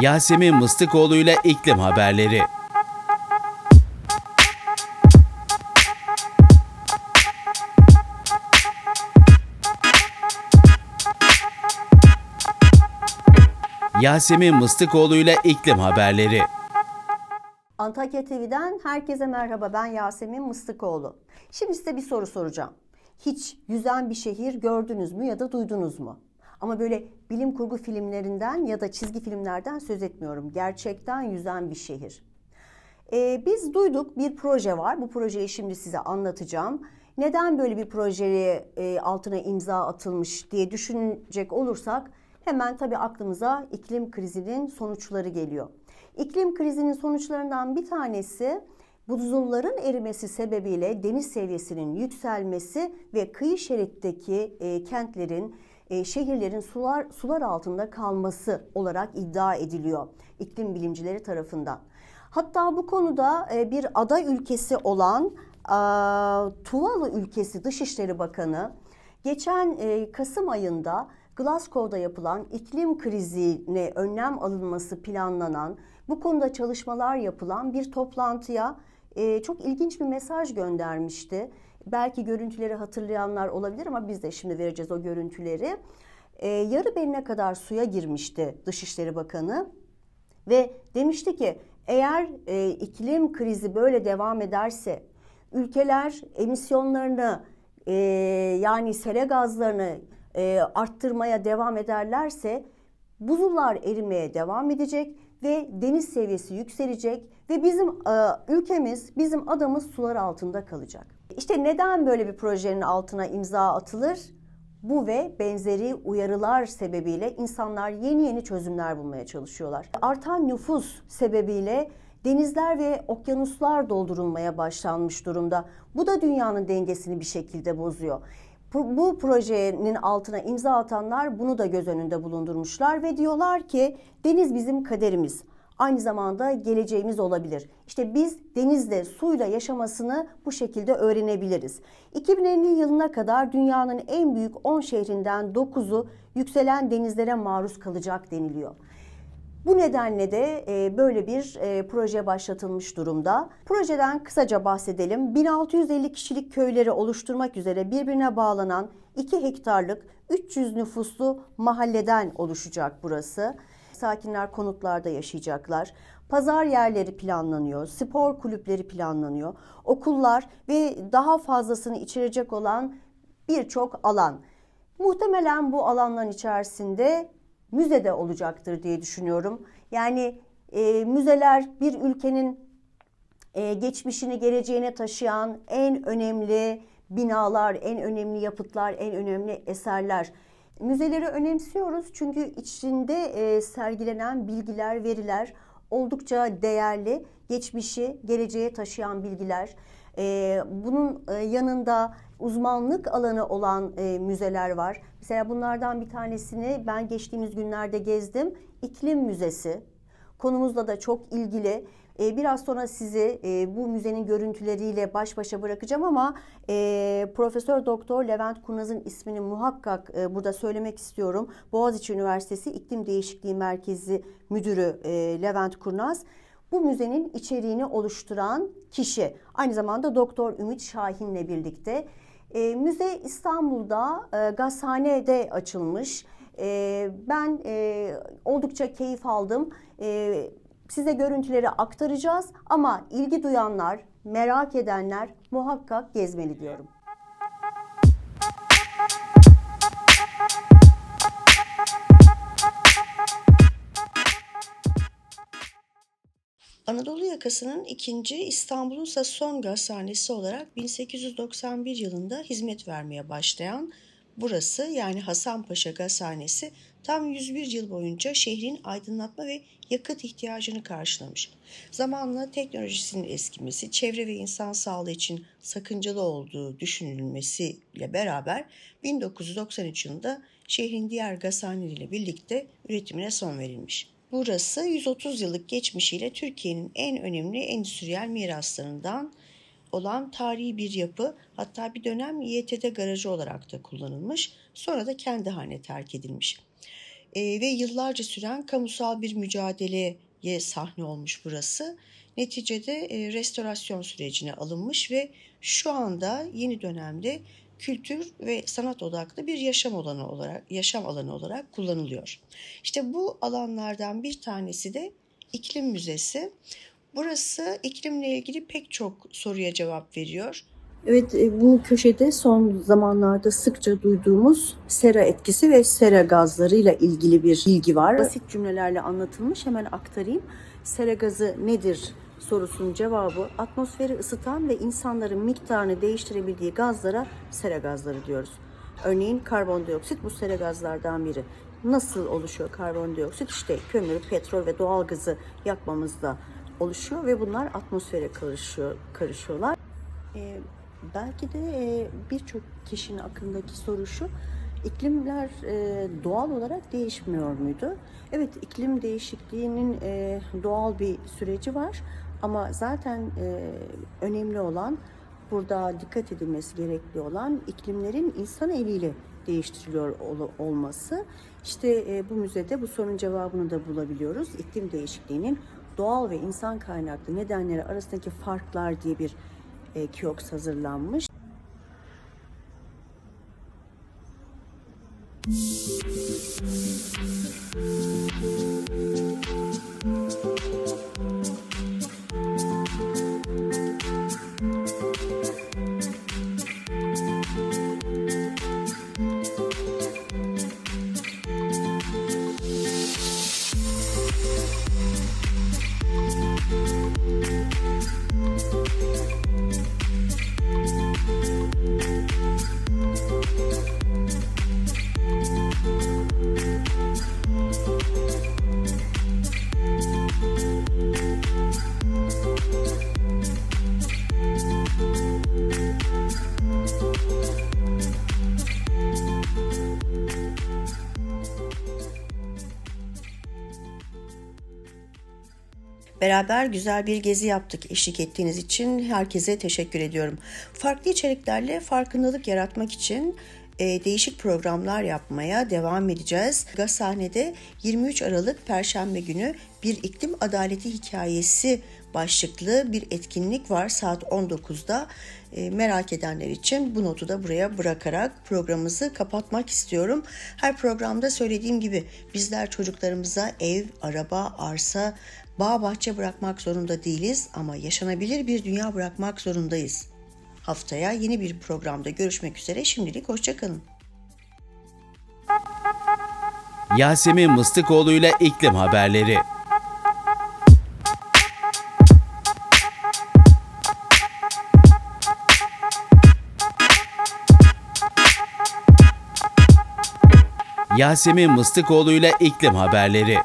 Yasemin Mıstıkoğlu ile iklim haberleri. Yasemin Mıstıkoğlu ile iklim haberleri. Antakya TV'den herkese merhaba. Ben Yasemin Mıstıkoğlu. Şimdi size bir soru soracağım. Hiç yüzen bir şehir gördünüz mü ya da duydunuz mu? Ama böyle bilim kurgu filmlerinden ya da çizgi filmlerden söz etmiyorum. Gerçekten yüzen bir şehir. Ee, biz duyduk bir proje var. Bu projeyi şimdi size anlatacağım. Neden böyle bir projeye e, altına imza atılmış diye düşünecek olursak hemen tabii aklımıza iklim krizinin sonuçları geliyor. İklim krizinin sonuçlarından bir tanesi buzulların erimesi sebebiyle deniz seviyesinin yükselmesi ve kıyı şeritteki e, kentlerin, e, şehirlerin sular sular altında kalması olarak iddia ediliyor iklim bilimcileri tarafından. Hatta bu konuda e, bir ada ülkesi olan e, Tuvalu ülkesi Dışişleri Bakanı geçen e, Kasım ayında Glasgow'da yapılan iklim krizine önlem alınması planlanan, bu konuda çalışmalar yapılan bir toplantıya e, çok ilginç bir mesaj göndermişti. Belki görüntüleri hatırlayanlar olabilir ama biz de şimdi vereceğiz o görüntüleri. E, yarı beline kadar suya girmişti Dışişleri Bakanı ve demişti ki eğer e, iklim krizi böyle devam ederse ülkeler emisyonlarını e, yani sera gazlarını e, arttırmaya devam ederlerse buzullar erimeye devam edecek ve deniz seviyesi yükselecek ve bizim e, ülkemiz, bizim adamız sular altında kalacak. İşte neden böyle bir projenin altına imza atılır? Bu ve benzeri uyarılar sebebiyle insanlar yeni yeni çözümler bulmaya çalışıyorlar. Artan nüfus sebebiyle denizler ve okyanuslar doldurulmaya başlanmış durumda. Bu da dünyanın dengesini bir şekilde bozuyor. Bu, projenin altına imza atanlar bunu da göz önünde bulundurmuşlar ve diyorlar ki deniz bizim kaderimiz. Aynı zamanda geleceğimiz olabilir. İşte biz denizle, suyla yaşamasını bu şekilde öğrenebiliriz. 2050 yılına kadar dünyanın en büyük 10 şehrinden 9'u yükselen denizlere maruz kalacak deniliyor. Bu nedenle de e, böyle bir e, proje başlatılmış durumda. Projeden kısaca bahsedelim. 1650 kişilik köyleri oluşturmak üzere birbirine bağlanan 2 hektarlık 300 nüfuslu mahalleden oluşacak burası. Sakinler konutlarda yaşayacaklar. Pazar yerleri planlanıyor, spor kulüpleri planlanıyor, okullar ve daha fazlasını içerecek olan birçok alan. Muhtemelen bu alanların içerisinde müze de olacaktır diye düşünüyorum. Yani e, müzeler bir ülkenin e, geçmişini geleceğine taşıyan en önemli binalar, en önemli yapıtlar, en önemli eserler. Müzeleri önemsiyoruz çünkü içinde e, sergilenen bilgiler, veriler oldukça değerli, geçmişi geleceğe taşıyan bilgiler. E, bunun e, yanında uzmanlık alanı olan e, müzeler var. Mesela bunlardan bir tanesini ben geçtiğimiz günlerde gezdim. İklim Müzesi. Konumuzla da çok ilgili. E, biraz sonra sizi e, bu müzenin görüntüleriyle baş başa bırakacağım ama e, Profesör Doktor Levent Kurnaz'ın ismini muhakkak e, burada söylemek istiyorum. Boğaziçi Üniversitesi İklim Değişikliği Merkezi Müdürü Levent Kurnaz bu müzenin içeriğini oluşturan kişi. Aynı zamanda Doktor Ümit Şahin'le birlikte. E, müze İstanbul'da e, Gazhane'de açılmış. E, ben e, oldukça keyif aldım. E, size görüntüleri aktaracağız ama ilgi duyanlar, merak edenler muhakkak gezmeli diyorum. Anadolu yakasının ikinci İstanbul'un ise son gazhanesi olarak 1891 yılında hizmet vermeye başlayan burası yani Hasanpaşa Gazhanesi tam 101 yıl boyunca şehrin aydınlatma ve yakıt ihtiyacını karşılamış. Zamanla teknolojisinin eskimesi, çevre ve insan sağlığı için sakıncalı olduğu düşünülmesiyle beraber 1993 yılında şehrin diğer gazhaneleriyle birlikte üretimine son verilmiş. Burası 130 yıllık geçmişiyle Türkiye'nin en önemli endüstriyel miraslarından olan tarihi bir yapı hatta bir dönem İETT garajı olarak da kullanılmış sonra da kendi haline terk edilmiş. E, ve yıllarca süren kamusal bir mücadeleye sahne olmuş burası. Neticede e, restorasyon sürecine alınmış ve şu anda yeni dönemde kültür ve sanat odaklı bir yaşam alanı olarak yaşam alanı olarak kullanılıyor. İşte bu alanlardan bir tanesi de iklim müzesi. Burası iklimle ilgili pek çok soruya cevap veriyor. Evet e, bu köşede son zamanlarda sıkça duyduğumuz sera etkisi ve sera gazlarıyla ilgili bir bilgi var. Basit cümlelerle anlatılmış hemen aktarayım. Sera gazı nedir sorusunun cevabı atmosferi ısıtan ve insanların miktarını değiştirebildiği gazlara sera gazları diyoruz. Örneğin karbondioksit bu sera gazlardan biri. Nasıl oluşuyor karbondioksit? İşte kömür, petrol ve doğal gazı yakmamızda oluşuyor ve bunlar atmosfere karışıyor, karışıyorlar. Ee, belki de e, birçok kişinin aklındaki soru şu, iklimler e, doğal olarak değişmiyor muydu? Evet, iklim değişikliğinin e, doğal bir süreci var ama zaten e, önemli olan burada dikkat edilmesi gerekli olan iklimlerin insan eliyle değiştiriliyor ol- olması. İşte e, bu müzede bu sorunun cevabını da bulabiliyoruz. İklim değişikliğinin doğal ve insan kaynaklı nedenleri arasındaki farklar diye bir e, kiosk hazırlanmış. Beraber güzel bir gezi yaptık. Eşlik ettiğiniz için herkese teşekkür ediyorum. Farklı içeriklerle farkındalık yaratmak için e, değişik programlar yapmaya devam edeceğiz. Gazhane'de 23 Aralık Perşembe günü bir iklim adaleti hikayesi başlıklı bir etkinlik var saat 19'da. E, merak edenler için bu notu da buraya bırakarak programımızı kapatmak istiyorum. Her programda söylediğim gibi bizler çocuklarımıza ev, araba, arsa, bağ bahçe bırakmak zorunda değiliz ama yaşanabilir bir dünya bırakmak zorundayız. Haftaya yeni bir programda görüşmek üzere. Şimdilik hoşçakalın. Yasemin Mıstıkoğlu ile iklim haberleri. Yasemin Mıstıkoğlu ile iklim haberleri.